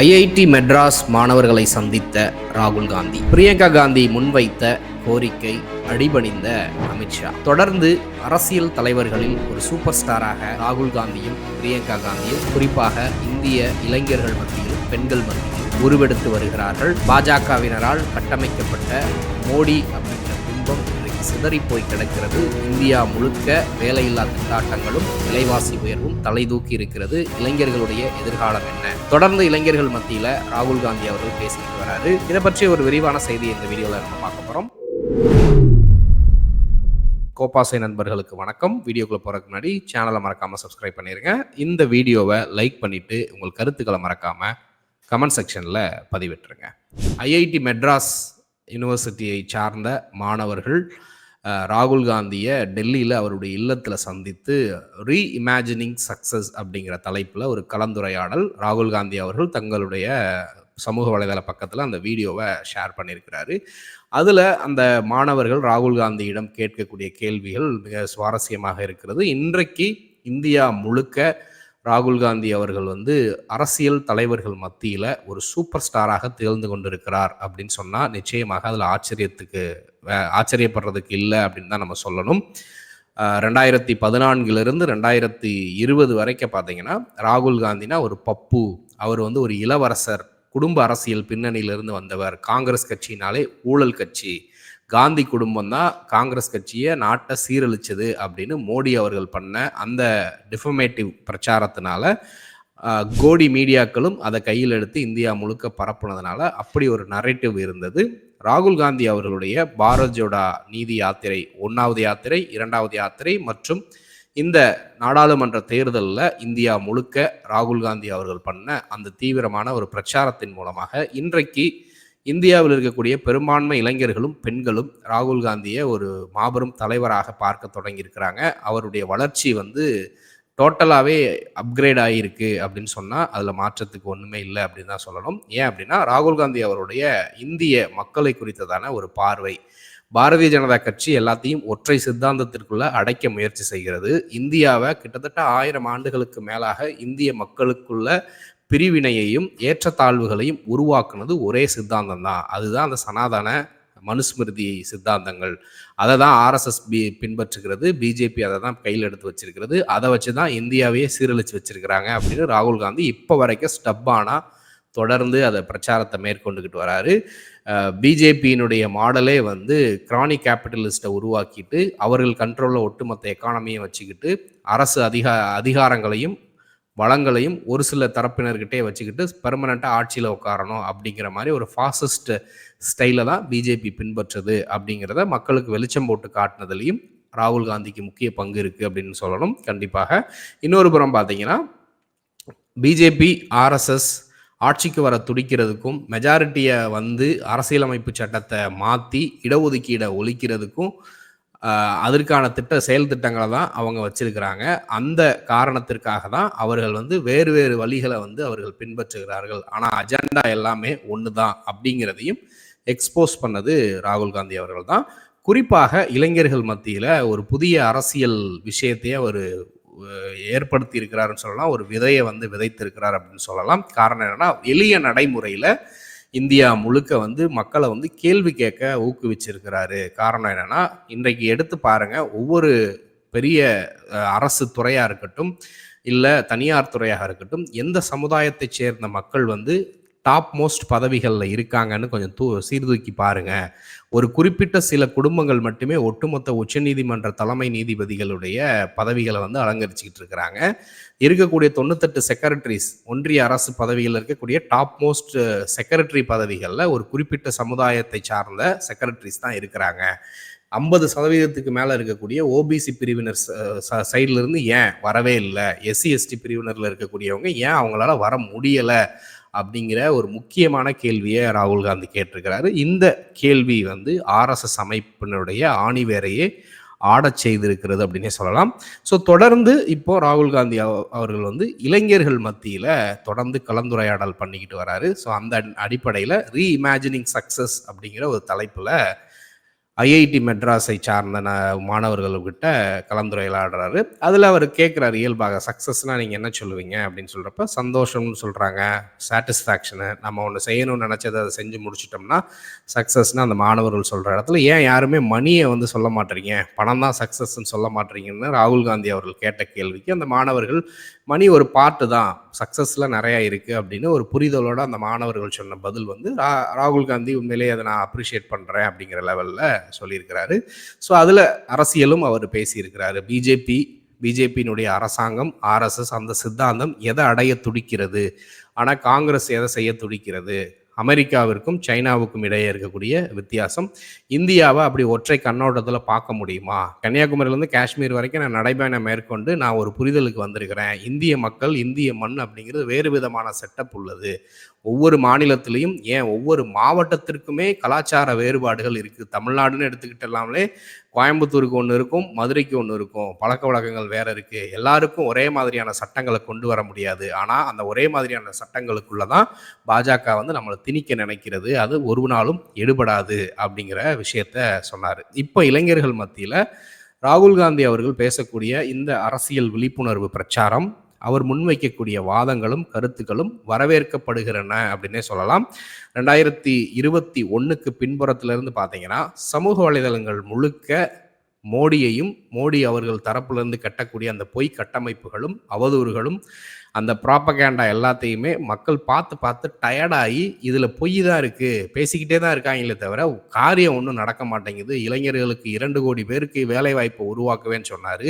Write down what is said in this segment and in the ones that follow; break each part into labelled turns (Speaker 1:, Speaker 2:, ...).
Speaker 1: IIT Madras மாணவர்களை சந்தித்த ராகுல் காந்தி. பிரியங்கா காந்தி முன்வைத்த கோரிக்கை அடிபணிந்த அமித்ஷா தொடர்ந்து அரசியல் தலைவர்களில் ஒரு சூப்பர் ஸ்டாராக ராகுல் காந்தியும் பிரியங்கா காந்தியும் குறிப்பாக இந்திய இளைஞர்கள் மத்தியில் பெண்கள் மத்தியில் உருவெடுத்து வருகிறார்கள். பாஜகவினரால் கட்டமைக்கப்பட்ட மோடி அப்படிங்கிற பிம்பம் சிதறி போய் கிடக்கிறது. இந்தியா முழுக்க வேலையில்லா திண்டாட்டங்களும் விலைவாசி உயர்வும் தலை தூக்கி இருக்கிறது. இளைஞர்களுடைய எதிர்காலம் என்ன? தொடர்ந்து இளைஞர்கள் மத்தியில ராகுல் காந்தி அவர்கள் பேசிட்டு வராரு. இதை பற்றி ஒரு விரிவான செய்தி இந்த வீடியோல நம்ம பார்க்க போறோம். கோபாசை நண்பர்களுக்கு வணக்கம். வீடியோக்குள்ள போகிறதுக்கு முன்னாடி சேனலை மறக்காமல் சப்ஸ்கிரைப் பண்ணிருங்க. இந்த வீடியோவை லைக் பண்ணிவிட்டு உங்கள் கருத்துக்களை மறக்காமல் கமெண்ட் செக்ஷனில் பதிவிட்டுருங்க. ஐஐடி மெட்ராஸ் யூனிவர்சிட்டியை சார்ந்த மாணவர்கள் ராகுல் காந்தியை டெல்லியில் அவருடைய இல்லத்தில் சந்தித்து ரீ இமேஜினிங் சக்ஸஸ் அப்படிங்கிற தலைப்பில் ஒரு கலந்துரையாடல் ராகுல் காந்தி அவர்கள் தங்களுடைய சமூக வலைதள பக்கத்தில் அந்த வீடியோவை ஷேர் பண்ணியிருக்கிறாரு. அதில் அந்த மாணவர்கள் ராகுல் காந்தியிடம் கேட்கக்கூடிய கேள்விகள் மிக சுவாரஸ்யமாக இருக்கிறது. இன்றைக்கு இந்தியா முழுக்க ராகுல் காந்தி அவர்கள் வந்து அரசியல் தலைவர்கள் மத்தியில் ஒரு சூப்பர் ஸ்டாராக திகழ்ந்து கொண்டிருக்கிறார் அப்படின்னு சொன்னால் நிச்சயமாக அதில் ஆச்சரியத்துக்கு வே- ஆச்சரியப்படுறதுக்கு இல்லை அப்படின்னு தான் நம்ம சொல்லணும். ரெண்டாயிரத்தி பதினான்கிலிருந்து ரெண்டாயிரத்தி இருபது வரைக்கும் பார்த்தீங்கன்னா ராகுல் காந்தினா ஒரு பப்பு அவர் வந்து ஒரு இளவரசர் குடும்ப அரசியல் பின்னணியிலிருந்து வந்தவர் காங்கிரஸ் கட்சினாலே ஊழல் கட்சி காந்தி குடும்பம் தான் காங்கிரஸ் கட்சியை நாட்டை சீரழிச்சது அப்படின்னு மோடி அவர்கள் பண்ண அந்த டிஃபமேட்டிவ் பிரச்சாரத்தினால கோடி மீடியாக்களும் அதை கையில் எடுத்து இந்தியா முழுக்க பரப்புனதுனால அப்படி ஒரு நரேட்டிவ் இருந்தது. ராகுல் காந்தி அவர்களுடைய பாரத் ஜோடா நீதி யாத்திரை ஒன்றாவது யாத்திரை இரண்டாவது யாத்திரை மற்றும் இந்த நாடாளுமன்ற தேர்தலில் இந்தியா முழுக்க ராகுல் காந்தி அவர்கள் பண்ண அந்த தீவிரமான ஒரு பிரச்சாரத்தின் மூலமாக இன்றைக்கு இந்தியாவில் இருக்கக்கூடிய பெரும்பான்மை இளைஞர்களும் பெண்களும் ராகுல் காந்தியை ஒரு மாபெரும் தலைவராக பார்க்க தொடங்கியிருக்கிறாங்க. அவருடைய வளர்ச்சி வந்து டோட்டலாகவே அப்கிரேட் ஆகியிருக்கு அப்படின்னு சொன்னால் அதில் மாற்றத்துக்கு ஒன்றுமே இல்லை அப்படின்னு தான் சொல்லணும். ஏன் அப்படின்னா ராகுல் காந்தி அவருடைய இந்திய மக்களை குறித்ததான ஒரு பார்வை. பாரதிய ஜனதா கட்சி எல்லாத்தையும் ஒற்றை சித்தாந்தத்திற்குள்ள அடைக்க முயற்சி செய்கிறது. இந்தியாவை கிட்டத்தட்ட ஆயிரம் ஆண்டுகளுக்கு மேலாக இந்திய மக்களுக்குள்ள பிரிவினையையும் ஏற்றத்தாழ்வுகளையும் உருவாக்குனது ஒரே சித்தாந்தம் தான் அதுதான் அந்த சனாதன மனுஸ்மிருதி சித்தாந்தங்கள். அதை தான் ஆர்எஸ்எஸ் பி பின்பற்றுகிறது. பிஜேபி அதை தான் கையில் எடுத்து வச்சிருக்கிறது. அதை வச்சு தான் இந்தியாவையே சீரழிச்சு வச்சிருக்கிறாங்க அப்படின்னு ராகுல் காந்தி இப்போ வரைக்கும் ஸ்டப்பானா தொடர்ந்து அதை பிரச்சாரத்தை மேற்கொண்டுக்கிட்டு வராரு. பிஜேபியினுடைய மாடலே வந்து கிரானி கேபிட்டலிஸ்ட்டை உருவாக்கிட்டு அவர்கள் கண்ட்ரோலில் ஒட்டுமொத்த எக்கானமியை வச்சுக்கிட்டு அரசு அதிகா அதிகாரங்களையும் வளங்களையும் ஒரு சில தரப்பினர்கிட்டே வச்சுக்கிட்டு பெர்மனண்ட்டாக ஆட்சியில் உட்காரணும் அப்படிங்கிற மாதிரி ஒரு ஃபாசிஸ்ட் ஸ்டைலை தான் பிஜேபி பின்பற்றுது அப்படிங்கிறத மக்களுக்கு வெளிச்சம் போட்டு காட்டினதுலையும் ராகுல் காந்திக்கு முக்கிய பங்கு இருக்குது அப்படின்னு சொல்லணும். கண்டிப்பாக. இன்னொரு புறம் பார்த்தீங்கன்னா பிஜேபி ஆர்எஸ்எஸ் ஆட்சிக்கு வர துடிக்கிறதுக்கும் மெஜாரிட்டியை வந்து அரசியலமைப்பு சட்டத்தை மாற்றி இடஒதுக்கீடை ஒழிக்கிறதுக்கும் அதற்கான திட்ட செயல் திட்டங்களை தான் அவங்க வச்சிருக்கிறாங்க. அந்த காரணத்திற்காக தான் அவர்கள் வந்து வேறு வேறு வழிகளை வந்து அவர்கள் பின்பற்றுகிறார்கள். ஆனால் அஜெண்டா எல்லாமே ஒன்று தான் அப்படிங்கிறதையும் எக்ஸ்போஸ் பண்ணது ராகுல் காந்தி அவர்கள் தான். குறிப்பாக இளைஞர்கள் மத்தியில் ஒரு புதிய அரசியல் விஷயத்தையே அவர் ஏற்படுத்தி இருக்கிறாருன்னு சொல்லலாம். ஒரு விதையை வந்து விதைத்திருக்கிறார் அப்படின்னு சொல்லலாம். காரணம் என்னன்னா எளிய நடைமுறையில் இந்தியா முழுக்க வந்து மக்களை வந்து கேள்வி கேட்க ஊக்குவிச்சிருக்கிறாரு. காரணம் என்னன்னா இன்றைக்கு எடுத்து பாருங்க ஒவ்வொரு பெரிய அரசு துறையாக இருக்கட்டும் இல்லை தனியார் துறையாக இருக்கட்டும் எந்த சமுதாயத்தை சேர்ந்த மக்கள் வந்து டாப் மோஸ்ட் பதவிகளில் இருக்காங்கன்னு கொஞ்சம் தூ சீர்தூக்கி பாருங்க. ஒரு குறிப்பிட்ட சில குடும்பங்கள் மட்டுமே ஒட்டுமொத்த உச்சநீதிமன்ற தலைமை நீதிபதிகளுடைய பதவிகளை வந்து அலங்கரிச்சுக்கிட்டு இருக்கிறாங்க. இருக்கக்கூடிய தொண்ணூத்தெட்டு செக்ரட்டரிஸ் ஒன்றிய அரசு பதவியில் இருக்கக்கூடிய டாப் மோஸ்ட் செக்ரட்டரி பதவிகளில் ஒரு குறிப்பிட்ட சமுதாயத்தை சார்ந்த செக்ரட்டரிஸ் தான் இருக்கிறாங்க. ஐம்பது சதவீதத்துக்கு மேலே இருக்கக்கூடிய ஓபிசி பிரிவினர் சைடில் இருந்து ஏன் வரவே இல்லை? எஸ்சி எஸ்டி பிரிவினரில் இருக்கக்கூடியவங்க ஏன் அவங்களால வர முடியலை? அப்படிங்கிற ஒரு முக்கியமான கேள்வியை ராகுல் காந்தி கேட்டிருக்கிறாரு. இந்த கேள்வி வந்து ஆர்எஸ்எஸ் அமைப்பினுடைய ஆணிவேரையே ஆடச் செய்திருக்கிறது அப்படின்னே சொல்லலாம். ஸோ தொடர்ந்து இப்போ ராகுல் காந்தி அவர்கள் வந்து இளைஞர்கள் மத்தியில் தொடர்ந்து கலந்துரையாடல் பண்ணிக்கிட்டு வராரு. ஸோ அந்த அடிப்படையில் ரீஇமேஜினிங் சக்ஸஸ் அப்படிங்கிற ஒரு தலைப்பில் ஐஐடி மெட்ராஸை சார்ந்த மாணவர்கள்கிட்ட கலந்துரையாடுறாரு. அதில் அவர் கேட்குறாரு இயல்பாக சக்ஸஸ்னால் நீங்கள் என்ன சொல்லுவீங்க? அப்படின்னு சொல்கிறப்ப சந்தோஷம்னு சொல்கிறாங்க சாட்டிஸ்ஃபேக்ஷனு நம்ம ஒன்று செய்யணும்னு நினச்சதை அதை செஞ்சு முடிச்சிட்டோம்னா சக்ஸஸ்னு அந்த மாணவர்கள் சொல்கிற இடத்துல ஏன் யாருமே மணியை வந்து சொல்ல மாட்டீங்க பணம் தான் சக்ஸஸ்ன்னு சொல்ல மாட்டீங்கன்னு ராகுல் காந்தி அவர்கள் கேட்ட கேள்விக்கு அந்த மாணவர்கள் மணி ஒரு பாட்டு தான். சக்ஸஸில் நிறையா இருக்குது அப்படின்னு ஒரு புரிதலோடு அந்த மாணவர்கள் சொன்ன பதில் வந்து ரா ராகுல் காந்தி உண்மையிலேயே அதை நான் அப்ரிஷியேட் பண்ணுறேன் அப்படிங்கிற லெவலில் சொல்லியிருக்கிறாரு. ஸோ அதில் அரசியலும் அவர் பேசியிருக்கிறாரு. பிஜேபி பிஜேபியினுடைய அரசாங்கம் ஆர்எஸ்எஸ் அந்த சித்தாந்தம் எதை அடைய துடிக்கிறது? ஆனால் காங்கிரஸ் எதை செய்ய துடிக்கிறது? அமெரிக்காவிற்கும் சைனாவுக்கும் இடையே இருக்கக்கூடிய வித்தியாசம். இந்தியாவை அப்படி ஒற்றை கண்ணோட்டத்தில் பார்க்க முடியுமா? கன்னியாகுமரியிலேருந்து காஷ்மீர் வரைக்கும் நான் நடைபயணம் மேற்கொண்டு நான் ஒரு புரிதலுக்கு வந்திருக்கிறேன். இந்திய மக்கள் இந்திய மண் அப்படிங்கிறது வேறு விதமான செட்டப் உள்ளது. ஒவ்வொரு மாநிலத்திலையும் ஏன் ஒவ்வொரு மாவட்டத்திற்குமே கலாச்சார வேறுபாடுகள் இருக்குது தமிழ்நாடுன்னு எடுத்துக்கிட்டலாமலே கோயம்புத்தூருக்கு ஒன்று இருக்கும் மதுரைக்கு ஒன்று இருக்கும். பழக்க வழக்கங்கள் வேற இருக்குது எல்லாருக்கும் ஒரே மாதிரியான சட்டங்களை கொண்டு வர முடியாது. ஆனால் அந்த ஒரே மாதிரியான சட்டங்களுக்குள்ள தான் பாஜக வந்து நம்மளை திணிக்க நினைக்கிறது. அது ஒரு நாளும் எடுபடாது அப்படிங்கிற விஷயத்த சொன்னார். இப்போ இளைஞர்கள் மத்தியில் ராகுல் காந்தி அவர்கள் பேசக்கூடிய இந்த அரசியல் விழிப்புணர்வு பிரச்சாரம் அவர் முன்வைக்கக்கூடிய வாதங்களும் கருத்துக்களும் வரவேற்கப்படுகிறன அப்படின்னே சொல்லலாம். ரெண்டாயிரத்தி இருபத்தி ஒன்றுக்கு பின்புறத்திலிருந்து பார்த்தீங்கன்னா சமூக வலைதளங்கள் முழுக்க மோடியையும் மோடி அவர்கள் தரப்புலேருந்து கட்டக்கூடிய அந்த பொய் கட்டமைப்புகளும் அவதூறுகளும் அந்த ப்ராப்பகேண்டா எல்லாத்தையுமே மக்கள் பார்த்து பார்த்து டயர்டாகி இதில் பொய் தான் இருக்குது பேசிக்கிட்டே தான் இருக்காங்களே தவிர காரியம் ஒன்றும் நடக்க மாட்டேங்குது. இளைஞர்களுக்கு இரண்டு கோடி பேருக்கு வேலைவாய்ப்பை உருவாக்குவேன்னு சொன்னார்.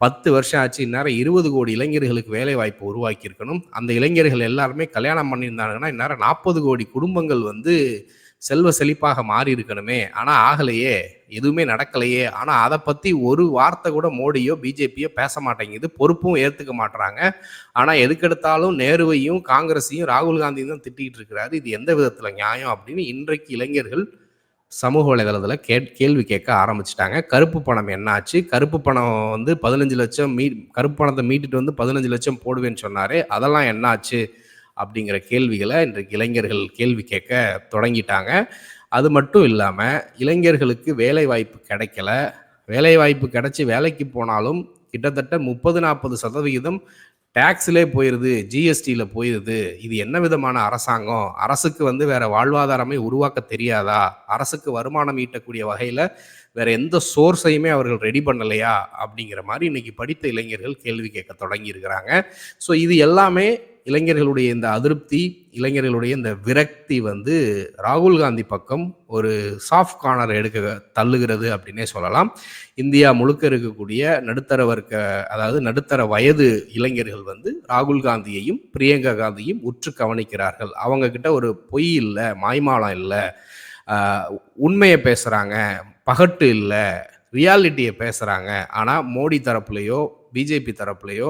Speaker 1: பத்து வருஷம் ஆச்சு இந்நேரம் இருபது கோடி இளைஞர்களுக்கு வேலை வாய்ப்பு உருவாக்கியிருக்கணும். அந்த இளைஞர்கள் எல்லாருமே கல்யாணம் பண்ணியிருந்தாங்கன்னா இந்நேரம் நாற்பது கோடி குடும்பங்கள் வந்து செல்வ செழிப்பாக மாறி இருக்கணுமே ஆனால் ஆகலையே. எதுவுமே நடக்கலையே. ஆனால் அதை பற்றி ஒரு வார்த்தை கூட மோடியோ பிஜேபியோ பேச மாட்டேங்குது. பொறுப்பும் ஏற்றுக்க மாட்டுறாங்க ஆனால் எதுக்கெடுத்தாலும் நேருவையும் காங்கிரஸையும் ராகுல் காந்தியும் தான் திட்டிகிட்டு இருக்கிறாரு. இது எந்த விதத்தில் நியாயம் அப்படின்னு இன்றைக்கு இளைஞர்கள் சமூக வலைதளத்தில் கே கேள்வி கேட்க ஆரம்பிச்சிட்டாங்க. கருப்பு பணம் என்னாச்சு? கருப்பு பணம் வந்து பதினஞ்சு லட்சம் மீ கருப்பு பணத்தை மீட்டுட்டு வந்து பதினஞ்சு லட்சம் போடுவேன்னு சொன்னார். அதெல்லாம் என்னாச்சு? அப்படிங்கிற கேள்விகளை இன்றைக்கு இளைஞர்கள் கேள்வி கேட்க தொடங்கிட்டாங்க. அது மட்டும் இல்லாமல் இளைஞர்களுக்கு வேலை வாய்ப்பு கிடைக்கல. வேலை வாய்ப்பு கிடைச்சி வேலைக்கு போனாலும் கிட்டத்தட்ட முப்பது நாற்பது சதவிகிதம் டேக்ஸ்லே போயிடுது ஜிஎஸ்டியில் போயிடுது இது என்ன விதமான அரசாங்கம்? அரசுக்கு வந்து வேற வாழ்வாதாரமே உருவாக்க தெரியாதா? அரசுக்கு வருமானம் ஈட்டக்கூடிய வகையில் வேற எந்த சோர்ஸையுமே அவர்கள் ரெடி பண்ணலையா? அப்படிங்கிற மாதிரி இன்னைக்கு படித்த இளைஞர்கள் கேள்வி கேட்க தொடங்கியிருக்கிறாங்க ஸோ இது எல்லாமே இளைஞர்களுடைய இந்த அதிருப்தி இளைஞர்களுடைய இந்த விரக்தி வந்து ராகுல் காந்தி பக்கம் ஒரு சாஃப்ட் கார்னர் எடுக்க தள்ளுகிறது அப்படின்னே சொல்லலாம். இந்தியா முழுக்க இருக்கக்கூடிய நடுத்தர வர்க்க அதாவது நடுத்தர வயது இளைஞர்கள் வந்து ராகுல் காந்தியையும் பிரியங்கா காந்தியும் உற்று கவனிக்கிறார்கள். அவங்க கிட்ட ஒரு பொய் இல்லை மாய்மாலம் இல்லை உண்மையை பேசுகிறாங்க பகட்டு இல்லை ரியாலிட்டியை பேசுகிறாங்க ஆனால் மோடி தரப்புலையோ பிஜேபி தரப்புலையோ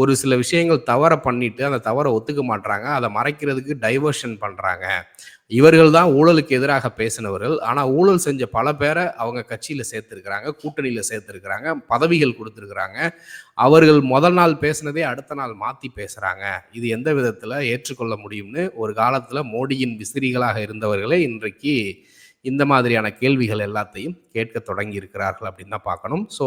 Speaker 1: ஒரு சில விஷயங்கள் தவற பண்ணிட்டு அந்த தவறை ஒத்துக்க மாட்டாங்க அதை மறைக்கிறதுக்கு டைவர்ஷன் பண்ணுறாங்க இவர்கள் தான் ஊழலுக்கு எதிராக பேசினவர்கள். ஆனால் ஊழல் செஞ்ச பல பேரை அவங்க கட்சியில் சேர்த்துருக்குறாங்க கூட்டணியில் சேர்த்துருக்குறாங்க பதவிகள் கொடுத்துருக்குறாங்க. அவர்கள் முதல் நாள் பேசினதே அடுத்த நாள் மாற்றி பேசுகிறாங்க இது எந்த விதத்தில் ஏற்றுக்கொள்ள முடியும்னு ஒரு காலத்தில் மோடியின் விசிறிகளாக இருந்தவர்களே இன்றைக்கு இந்த மாதிரியான கேள்விகள் எல்லாத்தையும் கேட்க தொடங்கி இருக்கிறார்கள் அப்படின்னு தான் பார்க்கணும். ஸோ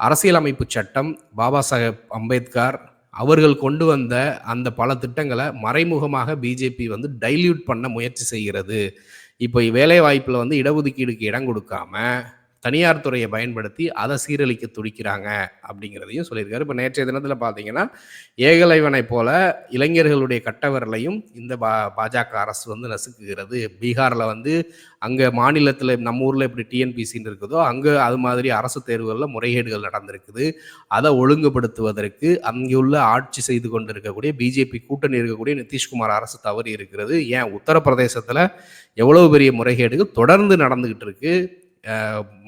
Speaker 1: அரசியலமைப்பு சட்டம் பாபா சாஹேப் அம்பேத்கர் அவர்கள் கொண்டு வந்த அந்த பல திட்டங்களை மறைமுகமாக பிஜேபி வந்து டைல்யூட் பண்ண முயற்சி செய்கிறது. இப்போ வேலை வாய்ப்பில் வந்து இடஒதுக்கீடுக்கு இடம் கொடுக்காம தனியார் துறையை பயன்படுத்தி அதை சீரழிக்க துடிக்கிறாங்க அப்படிங்கிறதையும் சொல்லியிருக்காரு. இப்போ நேற்றைய தினத்தில் பார்த்தீங்கன்னா ஏகலைவனை போல இளைஞர்களுடைய கட்டவரலையும் இந்த பா பாஜக அரசு வந்து நசுக்குகிறது. பீகாரில் வந்து அங்கே மாநிலத்தில் நம்ம ஊரில் எப்படி டிஎன்பிசின்னு இருக்குதோ அங்கே அது மாதிரி அரசு தேர்வுகளில் முறைகேடுகள் நடந்திருக்குது. அதை ஒழுங்குபடுத்துவதற்கு அங்குள்ள ஆட்சி செய்து கொண்டு இருக்கக்கூடிய பிஜேபி கூட்டணி இருக்கக்கூடிய நிதிஷ்குமார் அரசு தவறி இருக்கிறது ஏன்? உத்தரப்பிரதேசத்தில் எவ்வளவு பெரிய முறைகேடுகள் தொடர்ந்து நடந்துகிட்டு இருக்கு.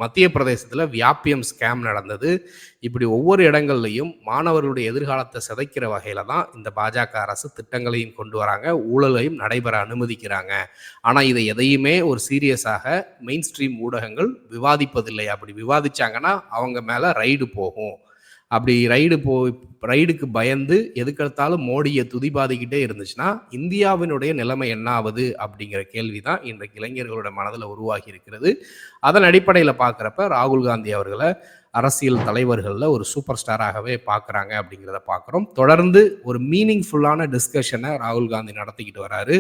Speaker 1: மத்திய பிரதேசத்தில் வியாபியம் ஸ்கேம் நடந்தது. இப்படி ஒவ்வொரு இடங்கள்லையும் மாணவர்களுடைய எதிர்காலத்தை சிதைக்கிற வகையில் தான் இந்த பாஜக அரசு திட்டங்களையும் கொண்டு வராங்க ஊழலையும் நடைபெற அனுமதிக்கிறாங்க. ஆனால் இதை எதையுமே ஒரு சீரியஸாக மெயின் ஸ்ட்ரீம் ஊடகங்கள் விவாதிப்பதில்லை. அப்படி விவாதிச்சாங்கன்னா அவங்க மேலே ரைடு போகும். அப்படி ரைடு போ ரைடுக்கு பயந்து எதுக்கெடுத்தாலும் மோடியை துதிபாதிக்கிட்டே இருந்துச்சுன்னா இந்தியாவினுடைய நிலைமை என்ன ஆகுது அப்படிங்கிற கேள்வி தான் இன்றைக்கு இளைஞர்களோட மனதில் உருவாகி இருக்கிறது. அதன் அடிப்படையில் பார்க்குறப்ப ராகுல் காந்தி அவர்களை அரசியல் தலைவர்களில் ஒரு சூப்பர் ஸ்டாராகவே பார்க்குறாங்க அப்படிங்கிறத பார்க்குறோம். தொடர்ந்து ஒரு மீனிங்ஃபுல்லான டிஸ்கஷனை ராகுல் காந்தி நடத்திக்கிட்டு வராரு.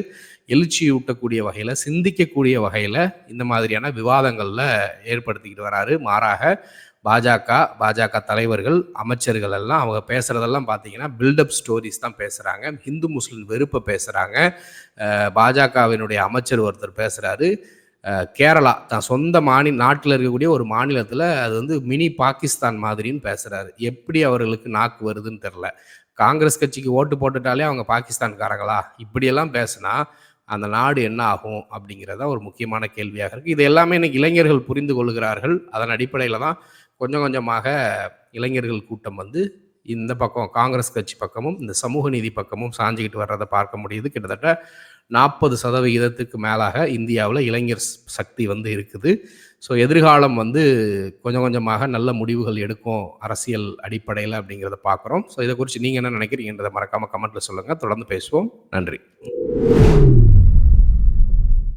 Speaker 1: எழுச்சி ஊட்டக்கூடிய வகையில் சிந்திக்கக்கூடிய வகையில் இந்த மாதிரியான விவாதங்களில் ஏற்படுத்திக்கிட்டு வராரு. மாறாக பாஜக பாஜக தலைவர்கள் அமைச்சர்கள் எல்லாம் அவங்க பேசுகிறதெல்லாம் பார்த்தீங்கன்னா பில்டப் ஸ்டோரிஸ் தான் பேசுகிறாங்க ஹிந்து முஸ்லீம் வெறுப்பை பேசுகிறாங்க பாஜகவினுடைய அமைச்சர் ஒருத்தர் பேசுகிறாரு கேரளா தான் சொந்த மாநில நாட்டில் இருக்கக்கூடிய ஒரு மாநிலத்தில் அது வந்து மினி பாகிஸ்தான் மாதிரின்னு பேசுகிறாரு எப்படி அவர்களுக்கு நாக்கு வருதுன்னு தெரில காங்கிரஸ் கட்சிக்கு ஓட்டு போட்டுட்டாலே அவங்க பாகிஸ்தான்காரங்களா? இப்படியெல்லாம் பேசுனா அந்த நாடு என்ன ஆகும் அப்படிங்கிறதான் ஒரு முக்கியமான கேள்வியாக இருக்குது இது எல்லாமே இன்னைக்கு இளைஞர்கள் புரிந்து கொள்கிறார்கள் அதன் அடிப்படையில் தான் கொஞ்சம் கொஞ்சமாக இளைஞர்கள் கூட்டம் வந்து இந்த பக்கம் காங்கிரஸ் கட்சி பக்கமும் இந்த சமூக நீதி பக்கமும் சாஞ்சிக்கிட்டு வர்றதை பார்க்க முடியுது. கிட்டத்தட்ட நாற்பது சதவிகிதத்துக்கு மேலாக இந்தியாவில் இளைஞர் சக்தி வந்து இருக்குது. ஸோ எதிர்காலம் வந்து கொஞ்சம் கொஞ்சமாக நல்ல முடிவுகள் எடுக்கும் அரசியல் அடிப்படையில் அப்படிங்கிறத பார்க்குறோம். ஸோ இதை குறித்து நீங்கள் என்ன நினைக்கிறீங்கன்றதை மறக்காமல் கமெண்ட்டில் சொல்லுங்கள் தொடர்ந்து பேசுவோம். நன்றி.